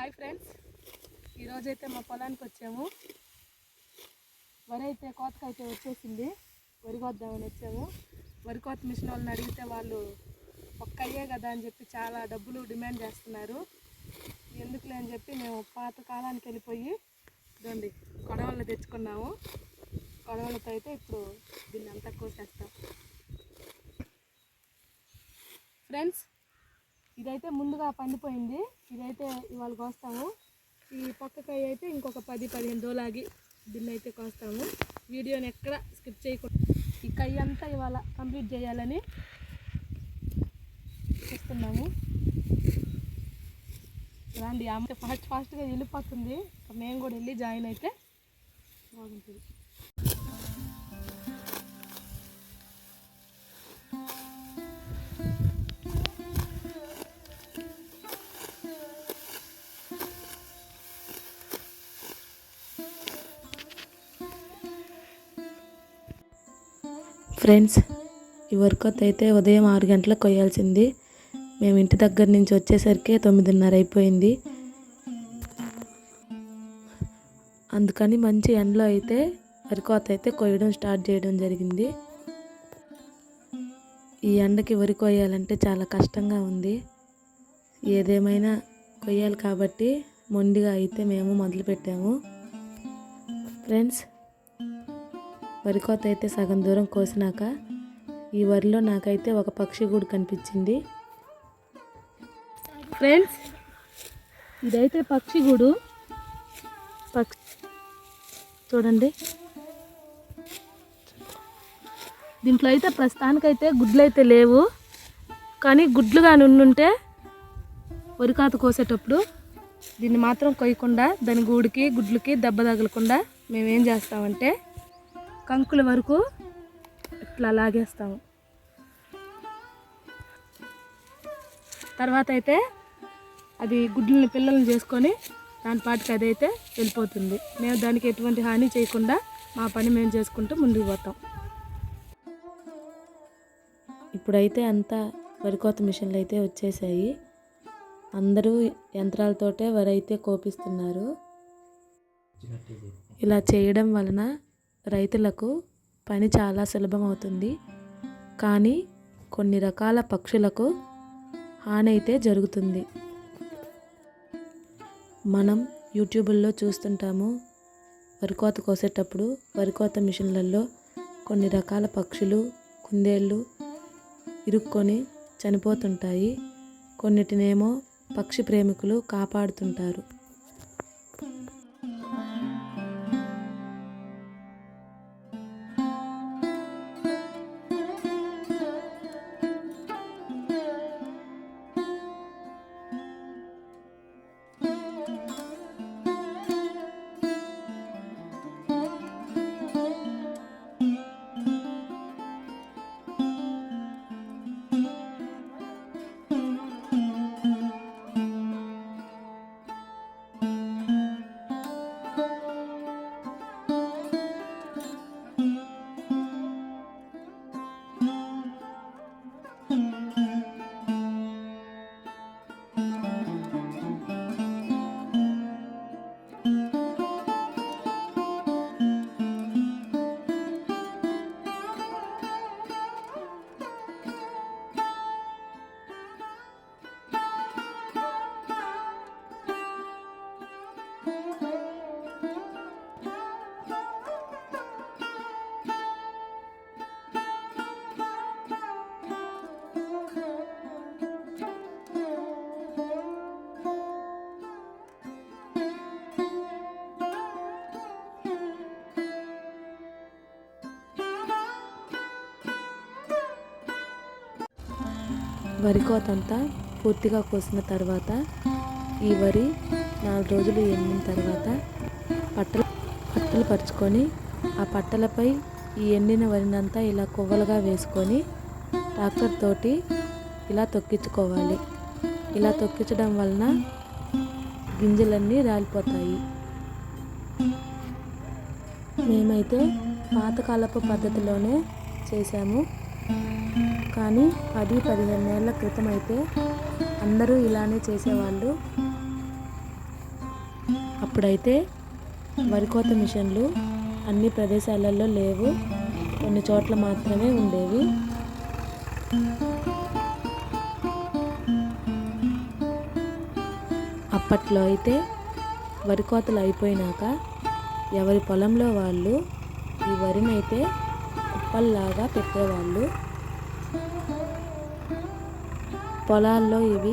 Hi friends. ఈరోజైతే మా పొలానికి వచ్చాము. వరి అయితే కోతకైతే వచ్చేసింది. వరి కోద్దామని వచ్చాము. వరి కోత మిషన్ వాళ్ళని అడిగితే వాళ్ళు ఒక్క అయ్యే కదా అని చెప్పి చాలా డబ్బులు డిమాండ్ చేస్తున్నారు. ఎందుకులే అని చెప్పి మేము పాత కాలానికి వెళ్ళిపోయి ఇదండి కొడవళ్ళు తెచ్చుకున్నాము. కొడవళ్ళతో అయితే ఇప్పుడు దీన్ని అంతా కోసేస్తాం. ఫ్రెండ్స్ ఇదైతే ముందుగా పండిపోయింది. ఇదైతే ఇవాళ కోస్తాము. ఈ పక్కకాయ అయితే ఇంకొక పది పదిహేను రోజులాగి దీన్ని అయితే కోస్తాము. వీడియోని ఎక్కడ స్కిప్ చేయకుండా ఈ కయ్య అంతా ఇవాళ కంప్లీట్ చేయాలని చూస్తున్నాము. రండి ఆమె ఫాస్ట్ ఫాస్ట్గా వెళ్ళిపోతుంది. మేము కూడా వెళ్ళి జాయిన్ అయితే బాగుంటుంది. ఫ్రెండ్స్ ఈ వర్కౌట్ అయితే ఉదయం ఆరు గంటలకు కొయ్యాల్సింది. మేము ఇంటి దగ్గర నుంచి వచ్చేసరికి తొమ్మిదిన్నర అయిపోయింది. అందుకని మంచి ఎండలో అయితే వరికోత అయితే కొయ్యడం స్టార్ట్ చేయడం జరిగింది. ఈ ఎండకి వరి కొయ్యాలంటే చాలా కష్టంగా ఉంది. ఏదేమైనా కొయ్యాలి కాబట్టి మొండిగా అయితే మేము మొదలుపెట్టాము. ఫ్రెండ్స్ వరి కోత అయితే సగం దూరం కోసినాక ఈ వరిలో నాకైతే ఒక పక్షి గూడు కనిపించింది. ఫ్రెండ్స్ ఇదైతే పక్షి గూడు. పక్షి చూడండి. దీంట్లో అయితే ప్రస్తుతానికైతే గుడ్లు అయితే లేవు. కానీ గుడ్లు కానీ ఉండుంటే వరికాత కోసేటప్పుడు దీన్ని మాత్రం కొయ్యకుండా దాని గూడికి గుడ్లకి దెబ్బ తగలకుండా మేము ఏం చేస్తామంటే కంకుల వరకు ఇట్లా లాగేస్తాము. తర్వాత అయితే అది గుడ్లని పిల్లల్ని చేసుకొని దాని పాటికి అదైతే వెళ్ళిపోతుంది. మేము దానికి ఎటువంటి హాని చేయకుండా మా పని మేము చేసుకుంటూ ముందుకు పోతాం. ఇప్పుడైతే అంతా వరి కోత మిషన్లు అయితే వచ్చేసాయి. అందరూ యంత్రాలతోటే వరి అయితే కోపిస్తున్నారు ఇలా చేయడం వలన రైతులకు పని చాలా సులభం అవుతుంది కానీ కొన్ని రకాల పక్షులకు హాని అయితే జరుగుతుంది. మనం యూట్యూబుల్లో చూస్తుంటాము వరికోత కోసేటప్పుడు వరికోత మిషన్లలో కొన్ని రకాల పక్షులు కుందేళ్ళు ఇరుక్కొని చనిపోతుంటాయి. కొన్నిటినేమో పక్షి ప్రేమికులు కాపాడుతుంటారు. వరి కోత అంతా పూర్తిగా కోసిన తర్వాత ఈ వరి నాలుగు రోజులు ఎండిన తర్వాత పట్టలు పట్టలు పరుచుకొని ఆ పట్టలపై ఈ ఎండిన వరినంతా ఇలా కొవ్వలుగా వేసుకొని ట్రాక్టర్ తోటి ఇలా తొక్కించుకోవాలి. ఇలా తొక్కించడం వలన గింజలన్నీ రాలిపోతాయి. మేమైతే పాతకాలపు పద్ధతిలోనే చేశాము. కానీ పది పదిహేను ఏళ్ళ క్రితం అయితే అందరూ ఇలానే చేసేవాళ్ళు. అప్పుడైతే వరికోత మిషన్లు అన్ని ప్రదేశాలలో లేవు. కొన్ని చోట్ల మాత్రమే ఉండేవి. అప్పట్లో అయితే వరి కోతలు అయిపోయినాక ఎవరి పొలంలో వాళ్ళు ఈ వరినైతే కుప్పల్లాగా పెట్టేవాళ్ళు. పొలాల్లో ఇవి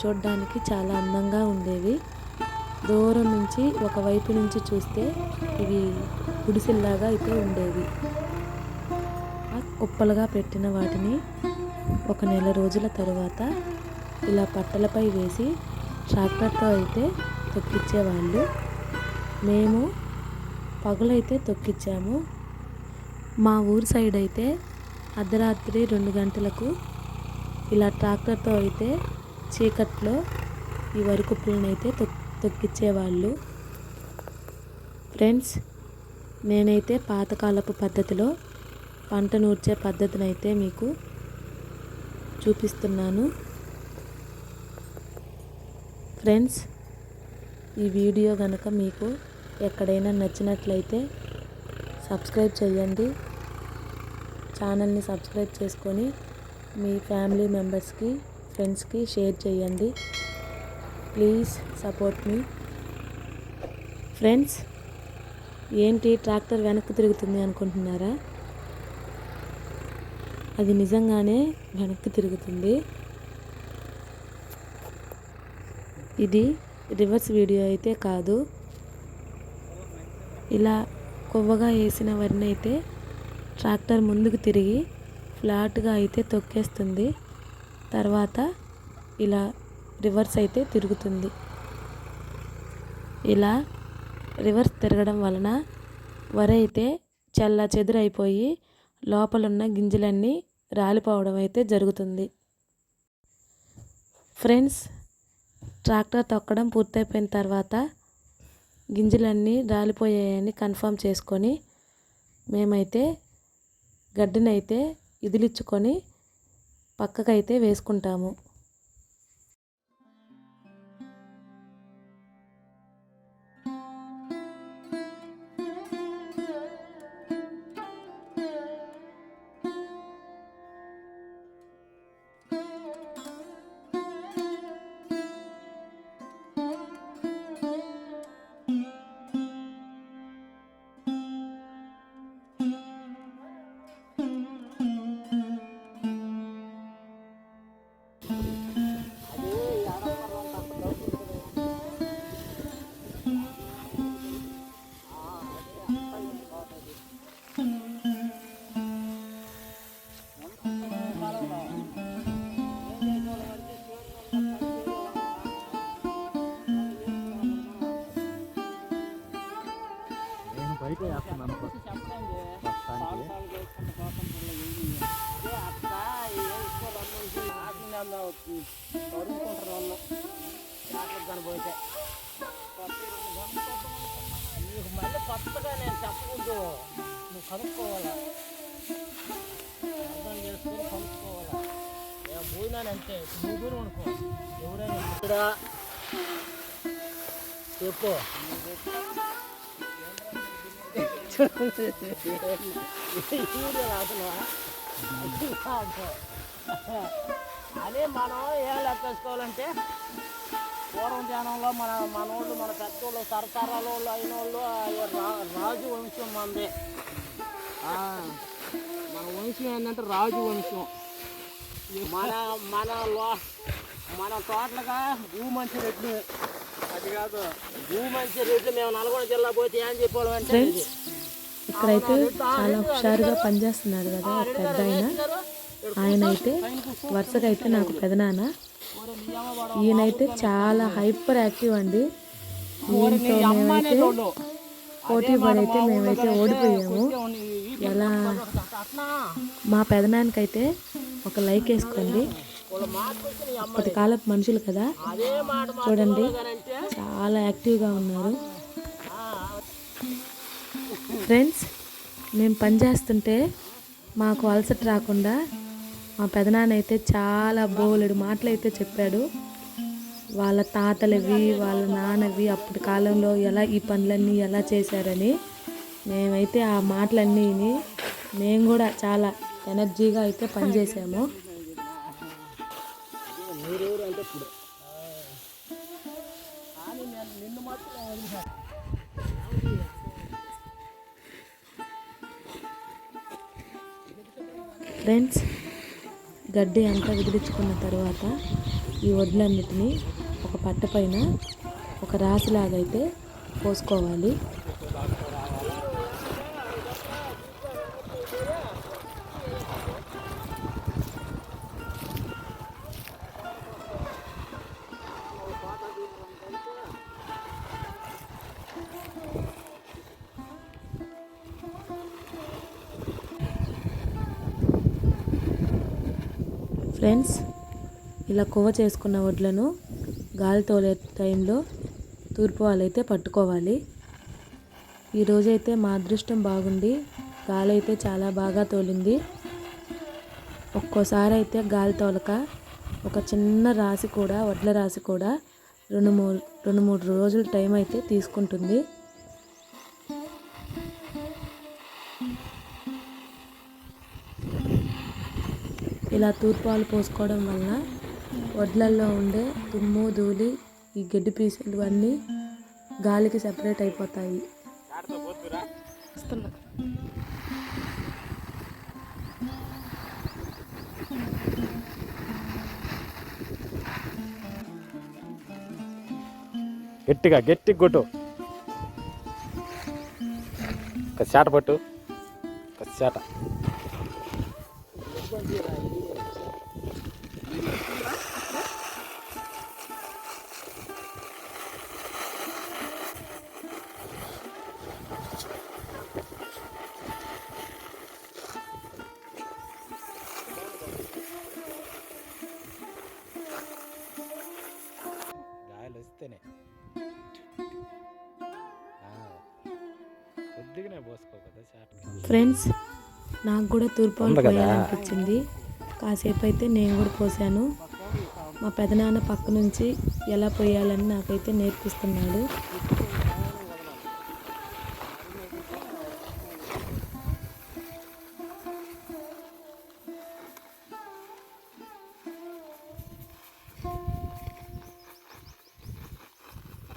చూడ్డానికి చాలా అందంగా ఉండేవి. దూరం నుంచి ఒకవైపు నుంచి చూస్తే ఇవి గుడిసెల్లాగా అయితే ఉండేవి. కుప్పలుగా పెట్టిన వాటిని ఒక నెల రోజుల తరువాత ఇలా పట్టలపై వేసి ట్రాక్టర్తో అయితే తొక్కిచ్చేవాళ్ళు. మేము పగులైతే తొక్కిచ్చాము. మా ఊరు సైడ్ అయితే అర్ధరాత్రి రెండు గంటలకు ఇలా ట్రాక్టర్తో అయితే చీకట్లో ఈ వరి కుప్పలను అయితే తొక్ తొక్కిచ్చేవాళ్ళు. ఫ్రెండ్స్ నేనైతే పాతకాలపు పద్ధతిలో పంట నూర్చే పద్ధతిని అయితే మీకు చూపిస్తున్నాను. ఫ్రెండ్స్ ఈ వీడియో కనుక మీకు ఎక్కడైనా నచ్చినట్లయితే సబ్స్క్రైబ్ చేయండి. ఛానల్ని సబ్స్క్రైబ్ చేసుకొని మీ ఫ్యామిలీ మెంబర్స్కి ఫ్రెండ్స్కి షేర్ చేయండి. Please support me. ఫ్రెండ్స్ ఏంటి ట్రాక్టర్ వెనక్కి తిరుగుతుంది అనుకుంటున్నారా? అది నిజంగానే వెనక్కి తిరుగుతుంది. ఇది రివర్స్ వీడియో అయితే కాదు. ఇలా కొవ్వగా వేసిన వరిని అయితే ట్రాక్టర్ ముందుకు తిరిగి ఫ్లాట్గా అయితే తొక్కేస్తుంది. తర్వాత ఇలా రివర్స్ అయితే తిరుగుతుంది. ఇలా రివర్స్ తిరగడం వలన వరి అయితే చల్ల చెదురైపోయి లోపలున్న గింజలన్నీ రాలిపోవడం అయితే జరుగుతుంది. ఫ్రెండ్స్ ట్రాక్టర్ తొక్కడం పూర్తయిపోయిన తర్వాత గింజలన్నీ రాలిపోయాయని కన్ఫర్మ్ చేసుకొని మేమైతే గడ్డినైతే ఇదిలిచ్చుకొని పక్కకైతే వేసుకుంటాము. నీకు మళ్ళీ కొత్తగా నేను చెప్పకూడదు నువ్వు కనుక్కోవాలా అర్థం చేసుకొని కనుక్కోవాలా నేను పోయినానంటే నువ్వు పోయిన అనుకో ఎవరైనా ఇక్కడ చెప్పు వీడియో అది కాదు. అదే మనం ఏం లెక్కేసుకోవాలంటే పూర్వం ధ్యానంలో మన మనోళ్ళు మన పెద్దోళ్ళు తరతరాల వాళ్ళు అయిన వాళ్ళు రాజు వంశం మనది ఆ, మన వంశం ఏంటంటే రాజు వంశం. మన మన లో మన తోటలుగా భూమంచి రెడ్లు. అది కాదు భూమంచి రెడ్లు మేము నల్గొండ జిల్లా పోతే ఏం చెప్పాలి అంటే ఫ్రెండ్స్ ఇక్కడైతే చాలా హుషారుగా పనిచేస్తున్నాడు కదా పెద్ద ఆయన అయితే వరుసగా అయితే నాకు పెదనాన్న. ఈయనైతే చాలా హైపర్ యాక్టివ్ అండి. ఈయనతో మేమైతే పోటీ పడైతే అయితే మేమైతే ఓడిపోయాము. ఎలా? మా పెదనాన్నకైతే ఒక లైక్ వేసుకోండి. అప్పటి కాలపు మనుషులు కదా. చూడండి చాలా యాక్టివ్గా ఉన్నారు. ఫ్రెండ్స్ మేము పని చేస్తుంటే మాకు అలసట రాకుండా మా పెదనాన్న అయితే చాలా బోలెడు మాటలు అయితే చెప్పాడు. వాళ్ళ తాతలవి వాళ్ళ నాన్నవి అప్పటి కాలంలో ఎలా ఈ పనులన్నీ ఎలా చేశారని మేమైతే ఆ మాటలన్నీ మేము కూడా చాలా ఎనర్జీగా అయితే పనిచేసాము. ఫ్రెండ్స్ గడ్డి అంతా విదిలించుకున్న తర్వాత ఈ వడ్లన్నిటిని ఒక పట్ట పైన ఒక రాశిలాగైతే పోసుకోవాలి. ఫ్రెండ్స్. ఇలా కొవ్వ చేసుకున్న వడ్లను గాలి తోలే టైంలో తూర్పు వాళ్ళైతే పట్టుకోవాలి. ఈరోజైతే మా అదృష్టం బాగుండి గాలి అయితే చాలా బాగా తోలింది. ఒక్కోసారి అయితే గాలి తోలక ఒక చిన్న రాశి కూడా వడ్ల రాశి కూడా రెండు మూడు రెండు మూడు రోజుల టైం అయితే తీసుకుంటుంది. ఇలా తూర్పాలు పోసుకోవడం వలన వడ్లల్లో ఉండే తుమ్ము ధూళి ఈ గడ్డి పీసులు అన్నీ గాలికి సెపరేట్ అయిపోతాయి. గట్టిగా గట్టి కొట్టు. ఒక చేట పట్టు. ఒక ఫ్రెండ్స్ నాకు కూడా తూర్పాలు. పోయాలనిపించింది. కాసేపు అయితే నేను కూడా పోసాను. మా పెదనాన్న పక్క నుంచి ఎలా పోయాలని నాకైతే నేర్పిస్తున్నాడు.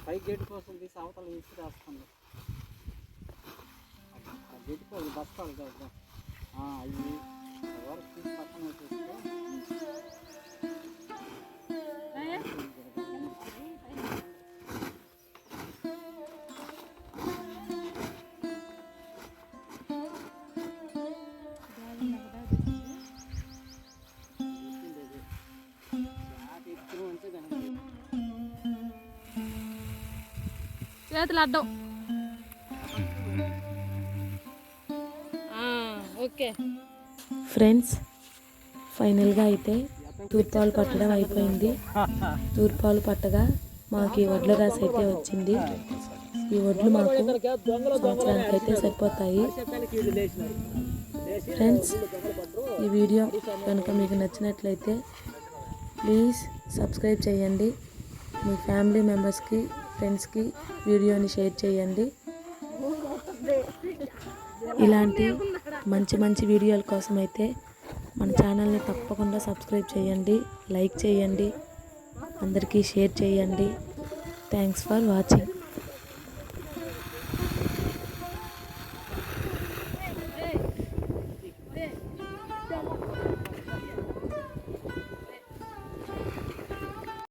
పై గేటు కోసం తీసి అవతల ఇచ్చి రాస్తుంది కోసం బస్తాలు కదా ఆ, అవి వరకు తీసి పక్కన పెట్టేస్తే ఎక్కువ ఉంటే దానికి చేతులు అడ్డం ఓకే. ఫ్రెండ్స్ ఫైనల్గా అయితే తూర్పాలు పట్టడం అయిపోయింది. తూర్పాలు పట్టగా మాకు ఈ వడ్ల రాసి అయితే వచ్చింది. ఈ వడ్లు మాకు సంవత్సరానికి అయితే సరిపోతాయి. ఫ్రెండ్స్ ఈ వీడియో కనుక మీకు నచ్చినట్లయితే ప్లీజ్ సబ్స్క్రైబ్ చేయండి. మీ ఫ్యామిలీ మెంబర్స్కి ఫ్రెండ్స్కి వీడియోని షేర్ చేయండి. ఇలాంటి మంచి మంచి వీడియోల కోసం అయితే మన ఛానల్ని తప్పకుండా సబ్స్క్రైబ్ చేయండి లైక్ చేయండి అందరికీ షేర్ చేయండి. Thanks for watching.